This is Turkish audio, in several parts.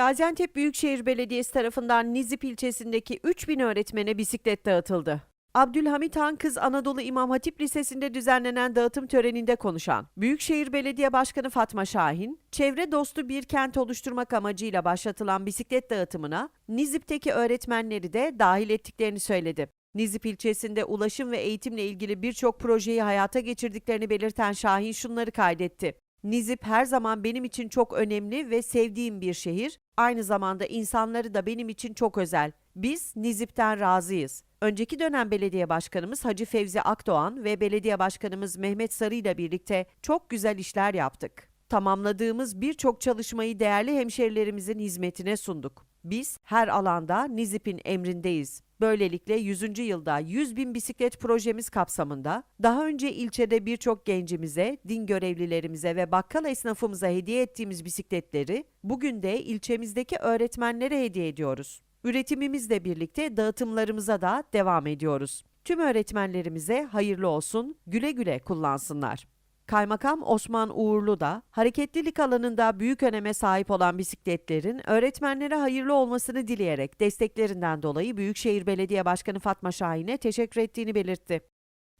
Gaziantep Büyükşehir Belediyesi tarafından Nizip ilçesindeki 3000 öğretmene bisiklet dağıtıldı. Abdülhamit Han Kız Anadolu İmam Hatip Lisesi'nde düzenlenen dağıtım töreninde konuşan Büyükşehir Belediye Başkanı Fatma Şahin, çevre dostu bir kent oluşturmak amacıyla başlatılan bisiklet dağıtımına Nizip'teki öğretmenleri de dahil ettiklerini söyledi. Nizip ilçesinde ulaşım ve eğitimle ilgili birçok projeyi hayata geçirdiklerini belirten Şahin şunları kaydetti. Nizip her zaman benim için çok önemli ve sevdiğim bir şehir. Aynı zamanda insanları da benim için çok özel. Biz Nizip'ten razıyız. Önceki dönem belediye başkanımız Hacı Fevzi Akdoğan ve belediye başkanımız Mehmet Sarı ile birlikte çok güzel işler yaptık. Tamamladığımız birçok çalışmayı değerli hemşerilerimizin hizmetine sunduk. Biz her alanda Nizip'in emrindeyiz. Böylelikle 100. yılda 100 bin bisiklet projemiz kapsamında daha önce ilçede birçok gencimize, din görevlilerimize ve bakkal esnafımıza hediye ettiğimiz bisikletleri bugün de ilçemizdeki öğretmenlere hediye ediyoruz. Üretimimizle birlikte dağıtımlarımıza da devam ediyoruz. Tüm öğretmenlerimize hayırlı olsun, güle güle kullansınlar. Kaymakam Osman Uğurlu da hareketlilik alanında büyük öneme sahip olan bisikletlerin öğretmenlere hayırlı olmasını dileyerek desteklerinden dolayı Büyükşehir Belediye Başkanı Fatma Şahin'e teşekkür ettiğini belirtti.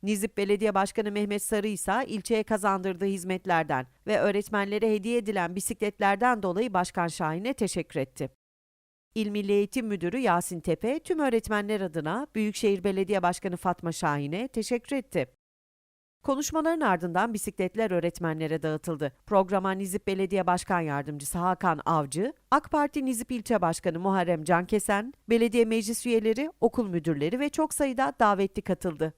Nizip Belediye Başkanı Mehmet Sarı ise ilçeye kazandırdığı hizmetlerden ve öğretmenlere hediye edilen bisikletlerden dolayı Başkan Şahin'e teşekkür etti. İl Milli Eğitim Müdürü Yasin Tepe tüm öğretmenler adına Büyükşehir Belediye Başkanı Fatma Şahin'e teşekkür etti. Konuşmaların ardından bisikletler öğretmenlere dağıtıldı. Programa Nizip Belediye Başkan Yardımcısı Hakan Avcı, AK Parti Nizip İlçe Başkanı Muharrem Cankesen, belediye meclis üyeleri, okul müdürleri ve çok sayıda davetli katıldı.